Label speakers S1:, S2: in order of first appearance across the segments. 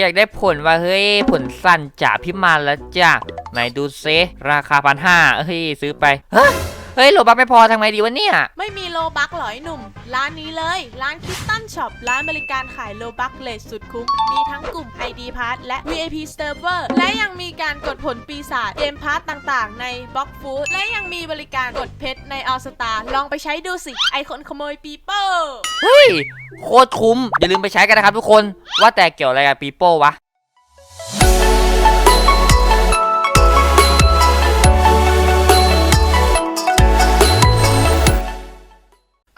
S1: อยากได้ผลว่าเฮ้ยผลสั้นจ่าพิมานแล้วจ้ะไหนดูเซราคาพันห้าเฮ้ยซื้อไปเฮ้ยเฮ้ยโลบักไม่พอทำไงดีวะเนี่ย
S2: ไม่มีโลบักหรอไอหนุ่ม ร้านนี้เลย ร้านคิสตันช็อป ร้านบริการขายโลบักเลสสุดคุ้ม มีทั้งกลุ่ม ID p a s s และ VIP Server และยังมีการกดผลปีศาจเกมพาร์ตต่างๆ ในบล็อกฟูดและยังมีบริการกดเพชรในออสตาลองไปใช้ดูสิ ไอคนขโมยปีเปอร์
S1: เฮ้ย โคตรคุ้ม อย่าลืมไปใช้กันนะครับทุกคน ว่าแต่เกี่ยวอะไรกับปีโป้วะ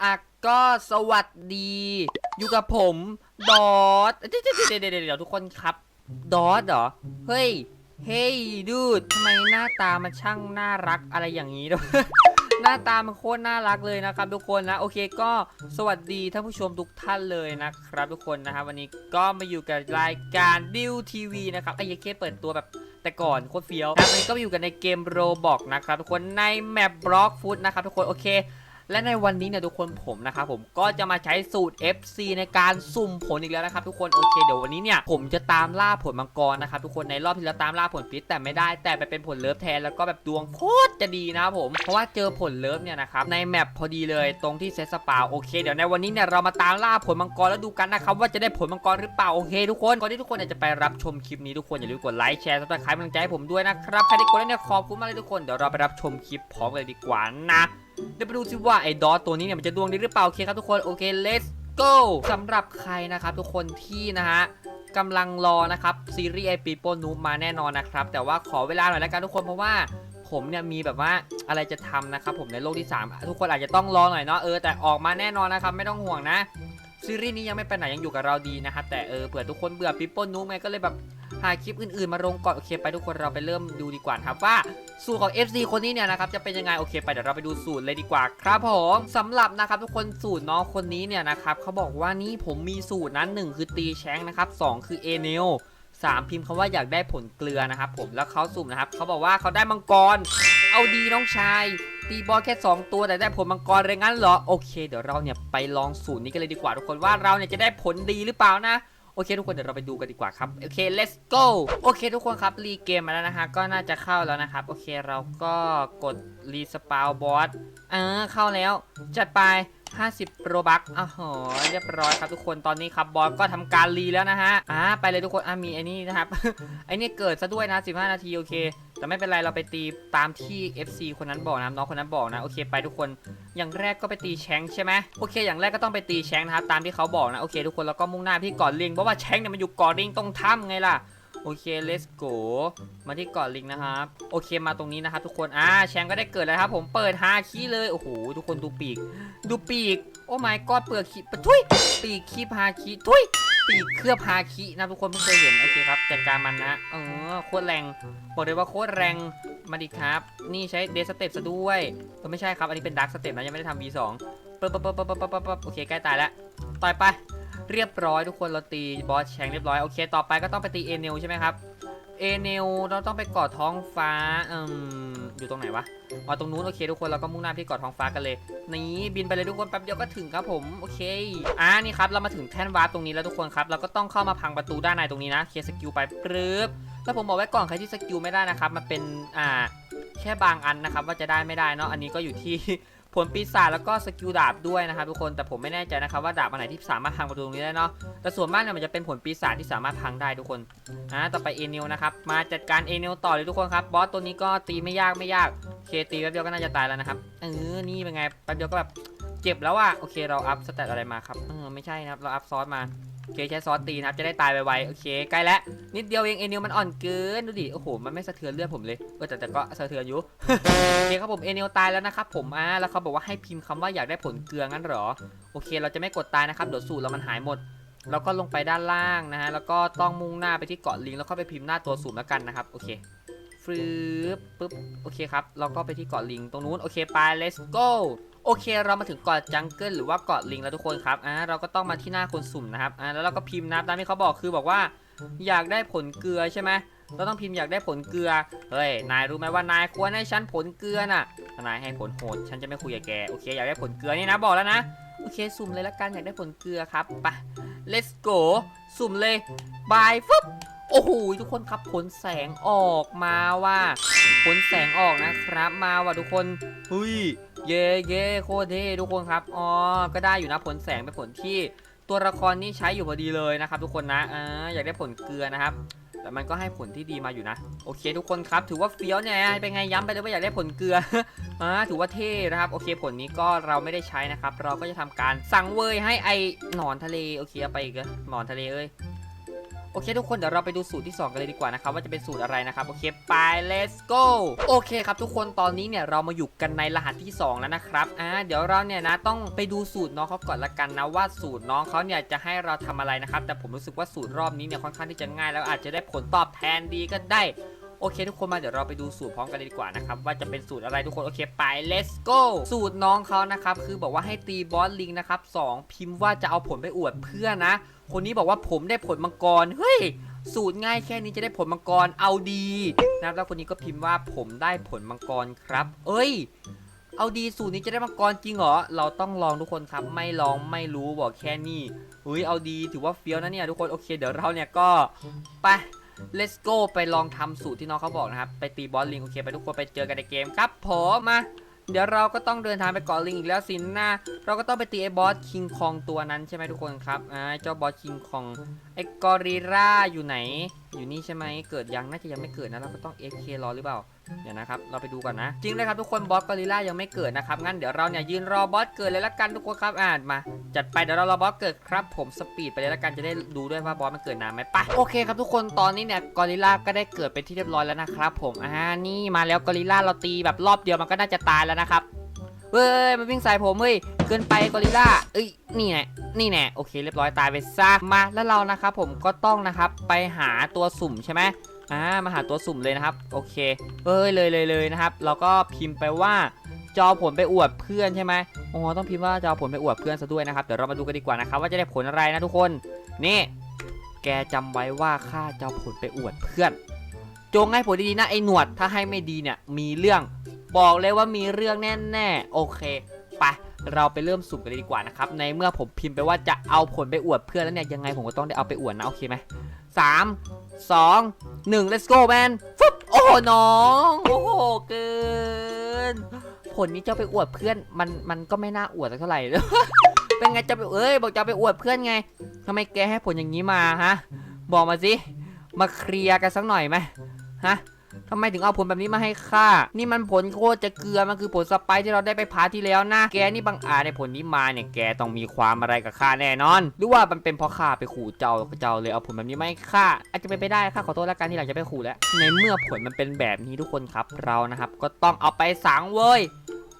S1: อะก็สวัสดี อยู่กับผมดอทเดี๋ยวเดี๋ยวเดี๋ยวเดี๋ยวเดี๋ยวทุกคนครับดอทเหรอ เฮ้ย เฮ้ยดูดทำไมหน้าตามันช่างน่ารักอะไรอย่างนี้ด้วย หน้าตามันโคตรน่ารักเลยนะครับทุกคนนะโอเคก็สวัสดีท่านผู้ชมทุกท่านเลยนะครับทุกคนนะครับวันนี้ก็มาอยู่กับรายการดิวทีวีนะครับไอ้ยเคเปิดตัวแบบแต่ก่อนโคตรเฟี้ยวนะวันนี้ก็มาอยู่กันในเกมโรบอกนะครับทุกคนในแมปบล็อกฟุตนะครับทุกคนโอเค และในวันนี้เนี่ยทุกคนผมนะครับผมก็จะมาใช้สูตร FC ในการสุ่มผลอีกแล้วนะครับทุกคนโอเคเดี๋ยววันนี้เนี่ยผมจะตามล่าผลมังกรนะครับทุกคนในรอบที่แล้วตามล่าผลฟิตแต่ไม่ได้แต่ไปเป็นผลเลิฟแทนแล้วก็แบบดวงโคตรจะดีนะครับผมเพราะว่าเจอผลเลิฟเนี่ยนะครับในแมปพอดีเลยตรงที่เซตสปาโอเคเดี๋ยวในวันนี้เนี่ยเรามาตามล่าผลมังกรแล้วดูกันนะครับว่าจะได้ผลมังกรหรือเปล่าโอเค ทุกคนก่อนที่ทุกคนจะไปรับชมคลิปนี้ทุกคนอย่าลืมกดไลค์แชร์ซับสไครป์กำลังใจให้ผมด้วยนะครับใครที่กดแล้วเนี่ยขอบคุณมากเลยทุกคนเดี๋ยวเราไปรับชมคลิปพร้อมกันดีกว่านะ เดี๋ยวไปดูสิว่าไอ้ดอทตัวนี้เนี่ยมันจะดวงดีหรือเปล่าโอเคครับทุกคนโอเค let's go สำหรับใครนะครับทุกคนที่นะฮะกำลังรอนะครับซีรีส์ไอปีโป้นูมาแน่นอนนะครับ แต่ว่าขอเวลาหน่อยแล้วกันทุกคนเพราะว่าผมเนี่ยมีแบบว่าอะไรจะทำนะครับผมในโลกที่ 3 ทุกคนอาจจะต้องรอหน่อยเนาะเออแต่ออกมาแน่นอนนะครับไม่ต้องห่วงนะซีรีส์นี้ยังไม่ไปไหนยังอยู่กับเราดีนะครับแต่เออเผื่อทุกคนเบื่อปีโป้นูไงก็เลยแบบ หาคลิปอื่นๆมาลงก่อนโอเคไปทุกคนเราไปเริ่มดูดีกว่าครับว่าสูตรของ FC คนนี้เนี่ยนะครับจะเป็นยังไงโอเคไปเดี๋ยวเราไปดูสูตรเลยดีกว่าครับผมสำหรับนะครับทุกคนสูตรน้องคนนี้เนี่ยนะครับเขาบอกว่านี่ผมมีสูตรนั้นหนึ่งคือตีแชงนะครับสองคือเอเนลสามพิมพ์คำว่าอยากได้ผลเกลือนะครับผมแล้วเขาสุ่มนะครับเขาบอกว่าเขาได้มังกร เอาดีน้องชาย ตีบอลแค่ 2 ตัวแต่ได้ผลมังกรเลยงั้นเหรอโอเค เดี๋ยวเราเนี่ยไปลองสูตรนี้กันเลยดีกว่าทุกคนว่าเราเนี่ยจะได้ผลดีหรือเปล่านะ โอเค ทุกคนเดี๋ยวเราไปดูกันดีกว่าครับ โอเค let's go โอเค ทุกคนครับ รีเกมมาแล้วนะฮะ ก็น่าจะเข้าแล้วนะครับ โอเค เราก็กดรีสปาวบอสอ่าเข้าแล้ว จัดไป 50โปรบัคอ้าวโหเรียบร้อยครับทุกคนตอนนี้ครับบอสก็ทำการรีแล้วนะฮะอ่าไปเลยทุกคนอ่ามีไอ้นี่นะครับไอ้นี่เกิดซะด้วยนะ 15 นาทีโอเคแต่ไม่เป็นไรเราไปตีตามที่ FC คนนั้นบอกนะน้องคนนั้นบอกนะโอเคไปทุกคน อย่างแรกก็ไปตีแชงใช่ไหมโอเค อย่างแรกก็ต้องไปตีแชงนะครับตามที่เขาบอกนะโอเค ทุกคนแล้วก็มุ่งหน้าไปที่เกาะลิงเพราะว่าแชงเนี่ยมันอยู่เกาะลิงตรงถ้ำไงล่ะ โอเค let's go มาที่เกาะลิงนะครับ โอเคมาตรงนี้นะครับ ทุกคนอ่าแชงก็ได้เกิดแล้วครับ ผมเปิดฮาคีเลยโอ้โหทุกคนดูปีก ดูปีก โอ้ my god เปลือกคีปทุยปีกคีพาคีทุยปีกเคลือบฮาคินะทุกคนเพิ่งเคยเห็นโอเคครับจัดการมันนะเออโคตรแรงบอกเลยว่าโคตรแรงมาดิครับ นี่ใช้เดสเต็ปซะด้วยเออไม่ใช่ครับ อันนี้เป็นดักสเต็ปนะยังไม่ได้ทำ V2 ปึ๊บปึ๊บปึ๊บปึ๊บปึ๊บปึ๊บปึ๊บโอเคใกล้ตายแล้วต่อยไป เรียบร้อยทุกคนเราตีบอสแชงเรียบร้อยโอเค ต่อไปก็ต้องไปตีเอเนลใช่ไหมครับเอเนลเราต้องไปกอดท้องฟ้าอืมอยู่ตรงไหนวะอ๋อตรงนู้นโอเคทุกคนเราก็มุ่งหน้าที่กอดท้องฟ้ากันเลยนี่บินไปเลยทุกคนแป๊บเดียวก็ถึงครับผมโอเคอ่านี่ครับเรามาถึงแท่นวาร์ปตรงนี้แล้วทุกคนครับเราก็ต้องเข้ามาพังประตูด้านในตรงนี้นะเคสกิลไปปรึบแล้วผมบอกไว้ก่อนใครที่สกิลไม่ได้นะครับมันเป็นอ่าแค่บางอันนะครับว่าจะได้ไม่ได้เนาะอันนี้ก็อยู่ที่ ผลปีศาจแล้วก็สกิลดาบด้วยนะครับทุกคนแต่ผมไม่แน่ใจนะครับว่าดาบอันไหนที่สามารถพังประตูตรงนี้ได้เนาะแต่ส่วนมากเนี่ยมันจะเป็นผลปีศาจที่สามารถพังได้ทุกคนอ่าต่อไปเอเนลนะครับมาจัดการเอเนลต่อเลยทุกคนครับบอสตัวนี้ก็ตีไม่ยากไม่ยากโอเคตีแป๊บเดียวก็น่าจะตายแล้วนะครับเออนี่เป็นไงแป๊บเดียวก็แบบเจ็บแล้วอะโอเคเราอัพสเตตอะไรมาครับเออไม่ใช่นะครับเราอัพซอสมา โอเคใช้ซอสตีนะครับจะได้ตายไวๆโอเคใกล้แล้วนิดเดียวเองเอเนลมันอ่อนเกินดูดิโอ้โหมันไม่สะเทือนเลือดผมเลยเออแต่แต่ก็สะเทือนอยู่โอเคครับผมเอเนลตายแล้วนะครับผมอ่าแล้วเขาบอกว่าให้พิมพ์คำว่าอยากได้ผลเกลืองั้นหรอโอเค เราจะไม่กดตายนะครับเดี๋ยวสูตรเรามันหายหมดแล้วก็ลงไปด้านล่างนะฮะแล้วก็ต้องมุ่งหน้าไปที่เกาะลิงแล้วก็ไปพิมพ์หน้าตัวสูตรแล้วกันนะครับโอเคฟรึบปึ๊บโอเคครับเราก็ไปที่เกาะลิงตรงนู้นโอเคไป let's go โอเค เรามาถึงเกาะจังเกิลหรือว่าเกาะลิงแล้วทุกคนครับอ่าเราก็ต้องมาที่หน้าคนสุ่มนะครับอ่าแล้วเราก็พิมพ์นะตามที่เขาบอกคือบอกว่า อยากได้ผลเกลือใช่ไหมเราต้องพิมพ์อยากได้ผลเกลือ เฮ้ย นายรู้ไหมว่านายควรให้ฉันผลเกลือน่ะถ้านายให้ผลโหด ฉันจะไม่คุยกับแก โอเค อยากได้ผลเกลือนี่นะ บอกแล้วนะ โอเค สุ่มเลยละกัน อยากได้ผลเกลือครับ ไป let's go สุ่มเลย บายฟึบโอ้โห ทุกคนครับ ผลแสงออกมาว่า ผลแสงออกนะครับ มาว่ะทุกคน เฮ้ย เย่เย่โคตรเท่ทุกคนครับ อ๋อ ก็ได้อยู่นะผลแสงเป็นผลที่ตัวละครนี้ใช้อยู่พอดีเลยนะครับ ทุกคนนะอ่าอยากได้ผลเกลือนะครับ แต่มันก็ให้ผลที่ดีมาอยู่นะ โอเค ทุกคนครับ ถือว่าเฟี้ยวเนี่ยเป็นไงย้ำไปเลยว่าอยากได้ผลเกลืออ่าถือว่าเท่นะครับ โอเค ผลนี้ก็เราไม่ได้ใช้นะครับ เราก็จะทำการสั่งเวยให้ไอหนอนทะเล โอเคเอาไปอีกแล้วหนอนทะเลเอ้ย โอเคทุกคนเดี๋ยวเราไปดูสูตรที่ 2 กันเลยดีกว่านะครับว่าจะเป็นสูตรอะไรนะครับโอเคไป let's go โอเคครับทุกคนตอนนี้เนี่ยเรามาอยู่กันในรหัสที่ 2 แล้วนะครับอ่าเดี๋ยวเราเนี่ยนะต้องไปดูสูตรน้องเขาก่อนละกันนะว่าสูตรน้องเขาเนี่ยจะให้เราทำอะไรนะครับแต่ผมรู้สึกว่าสูตรรอบนี้เนี่ยค่อนข้างที่จะง่ายแล้วอาจจะได้ผลตอบแทนดีก็ได้ โอเค ทุกคนมาเดี๋ยวเราไปดูสูตรพร้อมกันเลยดีกว่านะครับว่าจะเป็นสูตรอะไรทุกคนโอเคไป let's go สูตรน้องเขานะครับคือบอกว่าให้ตีบอสลิงนะครับสองพิมพ์ว่าจะเอาผลไปอวดเพื่อนนะ คนนี้บอกว่าผมได้ผลมังกรเฮ้ยสูตรง่ายแค่นี้จะได้ผลมังกรเอาดีนะครับแล้วคนนี้ก็พิมพ์ว่าผมได้ผลมังกรครับ เอ้ย เอาดีสูตรนี้จะได้มังกรจริงเหรอเราต้องลองทุกคนครับไม่ลองไม่รู้บอกแค่นี้เฮ้ยเอาดีถือว่าเฟี้ยวนะเนี่ยทุกคนโอเค เดี๋ยวเราเนี่ยก็ไป let's go ไปลองทำสูตรที่น้องเขาบอกนะครับ ไปตีบอสลิงโอเคไปทุกคนไปเจอกันในเกมครับผมมาเดี๋ยวเราก็ต้องเดินทางไปเกาะลิงอีกแล้วสินนะเราก็ต้องไปตีไอ้บอสคิงคองตัวนั้นใช่ไหมทุกคนครับอ่าเจ้าบอสคิงคองไอ้กอริล่าอยู่ไหน อยู่นี่ใช่ไหมเกิดยังน่าจะยังไม่เกิดนะเราก็ต้อง FK รอหรือเปล่า เดี๋ยวนะครับ เราไปดูก่อนนะ จริงเลยครับทุกคนบอสกอริล่ายังไม่เกิดนะครับ งั้นเดี๋ยวเราเนี่ยยืนรอบอสเกิดเลยละกันทุกคนครับ อ่านมา จัดไปเดี๋ยวเรารอบอสเกิดครับ ผมสปีดไปเลยละกันจะได้ดูด้วยว่าบอสมันเกิดนานไหมไปะโอเคครับทุกคนตอนนี้เนี่ยกอริล่าก็ได้เกิดเป็นที่เรียบร้อยแล้วนะครับผม อ่า นี่มาแล้วกอริล่าเราตีแบบรอบเดียวมันก็น่าจะตายแล้วนะครับ เฮ้ยมันวิ่งใส่ผมเฮ้ย เกินไปกอริลล่าเอ้ย นี่แน่นี่แน่โอเค เรียบร้อยตายไปซะมา แล้วเรานะครับผมก็ต้องนะครับไปหาตัวสุ่มใช่ไหม อ่ามาหาตัวสุ่มเลยนะครับ โอเคเอ้ยเลยเลยเลยนะครับ เราก็พิมพ์ไปว่าจอผลไปอวดเพื่อนใช่ไหมโอ้ต้องพิมพ์ว่าจอผลไปอวดเพื่อนซะด้วยนะครับ เดี๋ยวเรามาดูกันดีกว่านะครับ ว่าจะได้ผลอะไรนะทุกคน นี่ แกจำไว้ว่าข้าจะเอผลไปอวดเพื่อน จงให้ผลดีๆนะไอ้หนวด ถ้าให้ไม่ดีเนี่ยมีเรื่อง บอกเลยว่ามีเรื่องแน่ๆ โอเค ไป เราไปเริ่มสุ่มกันเลยดีกว่านะครับ ในเมื่อผมพิมพ์ไปว่าจะเอาผลไปอวดเพื่อนแล้วเนี่ย ยังไงผมก็ต้องได้เอาไปอวดนะ โอเคไหมสาม สองหนึ่ง let's go man ฟึบโอ้โหน้อง โอ้โห เกิน ผลนี้เจ้าไปอวดเพื่อน มัน มันก็ไม่น่าอวดสักเท่าไหร่ เป็นไงเจ้าไปเอ้ย บอกเจ้าไปอวดเพื่อนไงทำไมแกให้ผลอย่างนี้มาฮะ บอกมาสิ มาเคลียร์กันสักหน่อยไหมฮะ ทำไมถึงเอาผลแบบนี้มาให้ข้า นี่มันผลโคตรจะเกลือ มันคือผลสไปที่เราได้ไปพาทที่แล้วนะ แกนี่บังอาจในผลนี้มาเนี่ย แกต้องมีความอะไรกับข้าแน่นอน หรือว่ามันเป็นเพราะข้าไปขู่เจ้า เจ้าเลยเอาผลแบบนี้มาให้ข้า อาจจะเป็นไปได้ข้าขอโทษแล้วกันที่หลังจะไปขู่แล้ว ในเมื่อผลมันเป็นแบบนี้ทุกคนครับ เรานะครับก็ต้องเอาไปสังเว้ย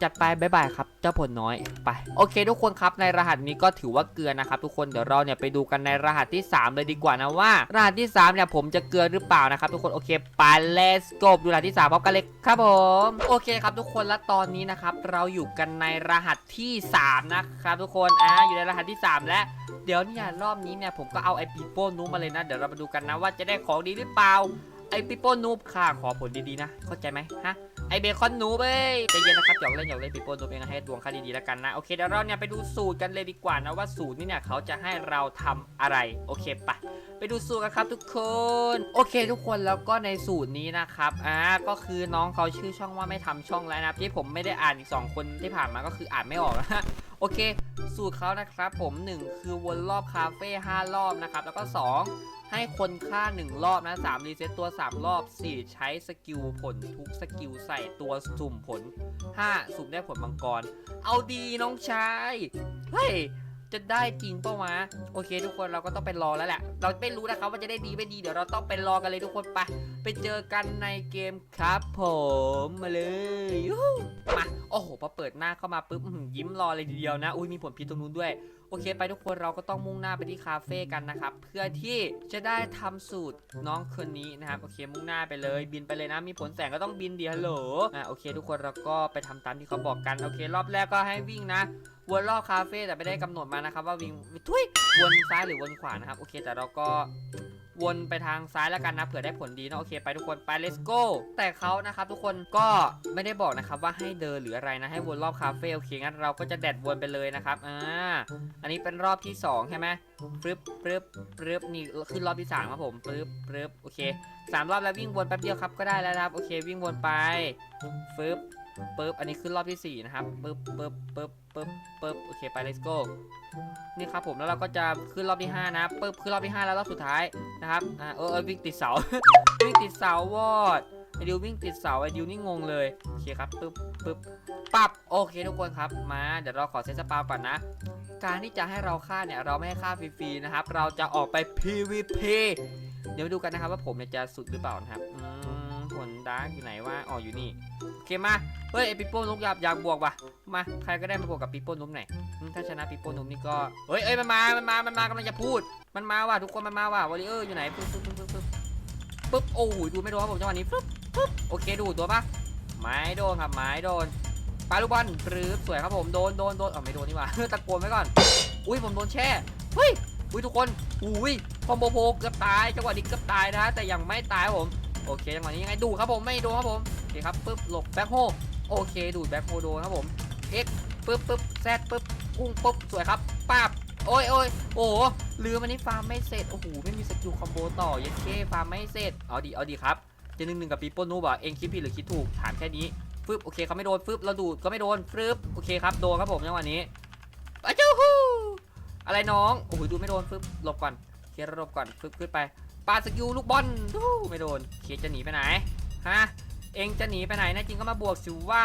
S1: จัดไปบายบายครับ เจ้าผลน้อยไปโอเค ทุกคนครับในรหัสนี้ก็ถือว่าเกลือนะครับ ทุกคนเดี๋ยวเราเนี่ยไปดูกันในรหัสที่ 3 เลยดีกว่านะว่า รหัสที่ 3 เนี่ยผมจะเกลือหรือเปล่านะครับ ทุกคนโอเคไป let's go ดูรหัสที่3พร้อมกันเลยครับผมโอเคครับทุกคนและตอนนี้นะครับเราอยู่กันในรหัสที่ 3 นะครับทุกคนอ่าอยู่ในรหัสที่ 3 และเดี๋ยวเนี่ยรอบนี้เนี่ยผมก็เอาไอปีโป้นูมาเลยนะ เดี๋ยวเรามาดูกันนะว่าจะได้ของดีหรือเปล่าไอปีโป้นูบค่ะขอผลดีๆนะ เข้าใจไหมฮะ ไอเบคอนนูเบ้ยใจเย็นนะครับหยอกเล่นหยอกเล่นปีโป้นูเองให้ดวงค่าดีๆแล้วกันนะโอเคเดี๋ยวเราเนี่ยไปดูสูตรกันเลยดีกว่านะว่าสูตรนี่เนี่ยเขาจะให้เราทำอะไรโอเคปะไปดูสูตรกันครับทุกคน โอเค ทุกคนแล้วก็ในสูตรนี้นะครับอ่าก็คือน้องเขาชื่อช่องว่าไม่ทำช่องแล้วนะที่ผมไม่ได้อ่านอีก 2 คนที่ผ่านมาก็คืออ่านไม่ออกนะฮะ โอเค สูตรเขานะครับผม 1 คือวนรอบคาเฟ่5รอบนะครับ แล้วก็ 2 ให้คนฆ่า 1 รอบนะ3รีเซ็ตตัว 3 รอบ 4 ใช้สกิลผลทุกสกิลใส่ตัวสุ่มผล 5 สุ่มได้ผลมังกร เอาดีน้องชาย เฮ้ยจะได้จริงเปล่าวะโอเค ทุกคนเราก็ต้องไปรอแล้วแหละ เราไม่รู้นะครับว่าจะได้ดีไม่ดีเดี๋ยวเราต้องไปรอกันเลยทุกคนไปไปเจอกันในเกมครับผมมาเลยมา อ้โหพอเปิดหน้าเข้ามาปุ๊บอื้อหือยิ้มรอเลยทีเดียวนะ อุ้ยมีผลพิษตรงนู้นด้วย โอเค ไปทุกคนเราก็ต้องมุ่งหน้าไปที่คาเฟ่กันนะครับ เพื่อที่จะได้ทำสูตรน้องคนนี้นะครับ โอเค มุ่งหน้าไปเลย บินไปเลยนะ มีผลแสงก็ต้องบินดีฮัลโหล อะ โอเค ทุกคนเราก็ไปทำตามที่เขาบอกกัน โอเค รอบแรกก็ให้วิ่งนะวนรอบคาเฟ่แต่ไม่ได้กำหนดมานะครับว่าวิ่งทุยวนซ้ายหรือวนขวานะครับ โอเค แต่เราก็ วนไปทางซ้ายแล้วกันนะเผื่อได้ผลดีเนอะโอเคไปทุกคนไป let's go แต่เขานะครับทุกคนก็ไม่ได้บอกนะครับว่าให้เดินหรืออะไรนะให้วนรอบคาเฟ่โอเคงั้นเราก็จะแดดวนไปเลยนะครับอ่าอันนี้เป็นรอบที่สองใช่ไหมปึ๊บปึ๊บปึ๊บนี่ขึ้นรอบที่สามครับผมปึ๊บปึ๊บโอเคสามรอบแล้ววิ่งวนแป๊บเดียวครับก็ได้แล้วครับโอเควิ่งวนไปปึ๊บ ปึ๊บอันนี้ขึ้นรอบที่สี่นะครับปึ๊บปึ๊บปึ๊บปึ๊บปึ๊บโอเคไป let's go นี่ครับผมแล้วเราก็จะขึ้นรอบที่ 5 นะปึ๊บขึ้นรอบที่ 5 แล้วรอบสุดท้ายนะครับอ่าเออเออวิ่งติดเสา วิ่งติดเสาวอดไอดิววิ่งติดเสาไอดิวนี่งงเลยโอเคครับปึ๊บปึ๊บปับโอเคทุกคนครับมาเดี๋ยวเราขอเซตสปาก่อนนะ การที่จะให้เราฆ่าเนี่ยเราไม่ให้ฆ่าฟรีๆนะครับ เราจะออกไป PVP เดี๋ยวมาดูกันนะครับว่าผมจะสุดหรือเปล่านะครับอื ร์กอยู่ไหนว่าอ๋ออยู่นี่โอเคมาเฮ้ยไอปิโป้นุกอยากอยากบวกว่ะมาใครก็ได้มาบวกกับปิโป้นุกหน่อยถ้าชนะปีโป้นุ่มนี่ก็เฮ้ยเอ้ยมันมามันมามันมากำลังจะพูด มันมาว่ะทุกคนมันมาว่ะวอลเลเยอร์อยู่ไหนปึ๊บปึ๊บปึ๊บปึ๊บปึ๊บโอ้โหดูไม่โดนครับผมจังหวะนี้ปึ๊บปึ๊บโอเคดูตัวปะไม้โดนครับไม้โดนปาลูกบอลปรื๊บสวยครับผมโดนโดนโดนอ๋อไม่โดนนี่หว่าตะโกนไว้ก่อนอุ้ยผมโดนแช่เฮ้ยอุ้ยทุกคนอุ้ยคอมโบโพเกือบตายจังหวะนี้เกือบตายนะแต่ยังไม่ตายผม โอเคจังหวะนี้ยังไงดูครับผมไม่โดนครับผมโอเคครับปึ๊บหลบแบ็คโฮโอเคดูดแบ็คโฮโดนครับผม X ปึ๊บปึ๊บแซดปึ๊บกุ้งปุ๊บสวยครับป้าบโอ้ยโอ้ยโอ้โหลืมอันนี้ฟาร์มไม่เสร็จโอ้โหไม่มีสกิลคอมโบต่อยันเคฟาร์มไม่เสร็จเอาดีเอาดีครับจะหนึ่งหนึ่งกับปีโป้นูบอะเองคิดผิดหรือคิดถูกถามแค่นี้ฟึบโอเคเขาไม่โดนฟึบเราดูดก็ไม่โดนฟึบโอเคครับโดนครับผมจังหวะนี้อะจูฮูอะไรน้องโอ้โหดูไม่โดนฟึบหลบก่อนเคลียร์หลบก่อนฟึบขึ้นไป ปาสกิลลูกบอลดูไม่โดนเคจะหนีไปไหนฮะเองจะหนีไปไหนนะจริงก็มาบวกสิว่า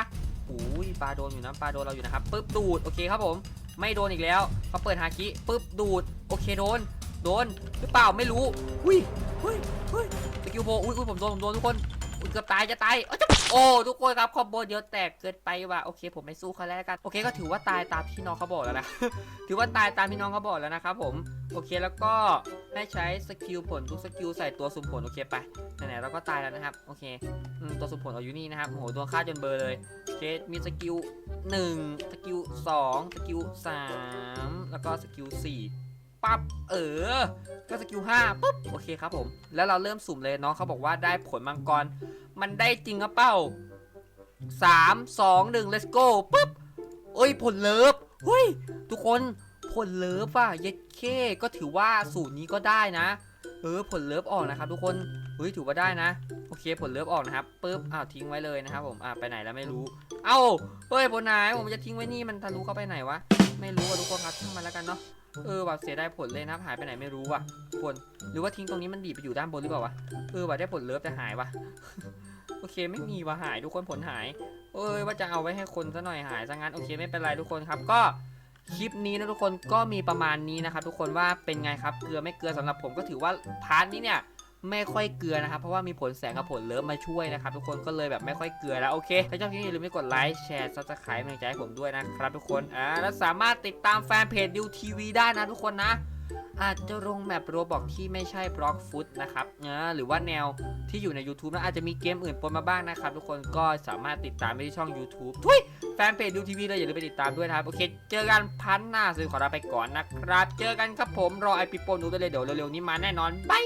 S1: อุ้ยปลาโดนอยู่นะปลาโดนเราอยู่นะครับปึ๊บดูดโอเคครับผมไม่โดนอีกแล้วเขาเปิดฮาคิปึ๊บดูดโอเคโดนโดนหรือเปล่าไม่รู้อุ้ยเฮ้ยเฮ้ยสกิลโบอุ้ยอุ้ยผมโดนผมโดนทุกคน เกือบตายจะตายเอ้จะโอ้ทุกคนครับคอมโบเดียวแตกเกินไปว่ะโอเค ผมไม่สู้เขาแล้วกันโอเคก็ถือว่าตายตามที่น้องเขาบอกแล้วนะ ถือว่าตายตามที่น้องเขาบอกแล้วนะครับผมโอเคแล้วก็ให้ใช้สกิลผลทุกสกิลใส่ตัวสุ่มผลโอเคไปไหนๆเราก็ตายแล้วนะครับโอเคตัวสุ่มผลเอาอยู่นี่นะครับโอ้โหตัวฆ่าจนเบอร์เลยเคสมีสกิล1สกิล2สกิล3แล้วก็สกิล4 ปั๊บเออ ก็สกิล5ปุ๊บโอเคครับผม แล้วเราเริ่มสุ่มเลยน้องเขาบอกว่าได้ผลมังกร มันได้จริงหรือเปล่ามสองหนึ่ง let's go ปุ๊บเอ้ยผลเลิฟเฮ้ย ทุกคนผลเลิฟอะเย็ดเคก็ถือว่าสูตรนี้ก็ได้นะ เออผลเลิฟออกนะครับทุกคนเฮ้ยถือว่าได้นะ โอเคผลเลิฟออกนะครับปุ๊บอ้าวทิ้งไว้เลยนะครับผมอ่าไปไหนแล้วไม่รู้ เอ้าเฮ้ยผลนายผมจะทิ้งไว้นี่มันทะลุเข้าไปไหนวะไม่รู้อะทุกคนครับทิ้งมันแล้วกันเนาะเออว่ะเสียไดายผลเลยนะครับหายไปไหนไม่รู้ว่ะผลหรือว่าทิ้งตรงนี้มันดีไปอยู่ด้านบนหรือเปล่าวะเออว่ะได้ผลเลิฟแต่หายวะโอเคไม่มีว่ะหายทุกคนผลหาย เอ้ยว่าจะเอาไว้ให้คนซะหน่อยหายซะงั้นโอเคไม่เป็นไรทุกคนครับก็ คลิปนี้นะทุกคนก็มีประมาณนี้นะครับทุกคนว่าเป็นไงครับเกลือไม่เกลือสำหรับผมก็ถือว่าพาร์ทนี้เนี่ยไม่ค่อยเกลือนะครับ เพราะว่ามีผลแสงกับผลเลิฟมาช่วยนะครับทุกคนก็เลยแบบไม่ค่อยเกลือแล้วโอเค ถ้าชอบคลิปนี้อย่าลืมกดไลค์แชร์ซับสไครป์เป็นกำลังใจให้ผมด้วยนะครับทุกคนอ่าแล้วสามารถติดตามแฟนเพจดิวทีวีได้นะทุกคนนะ อาจจะลงแมปโรบอกที่ไม่ใช่บล็อกฟุตนะครับอ่าหรือว่าแนวที่อยู่ใน YouTube นะอาจจะมีเกมอื่นปนมาบ้างนะครับ ทุกคนก็สามารถติดตามได้ที่ช่อง YouTube ทุยแฟนเพจดูทีวีเลยอย่าลืมไปติดตามด้วยนะครับ โอเค เจอกันพันหน้าซื้อขอลาไปก่อนนะครับ เจอกันครับผมรอไอปิโปนูได้เลยเดี๋ยวเร็วๆนี้มาแน่นอนบาย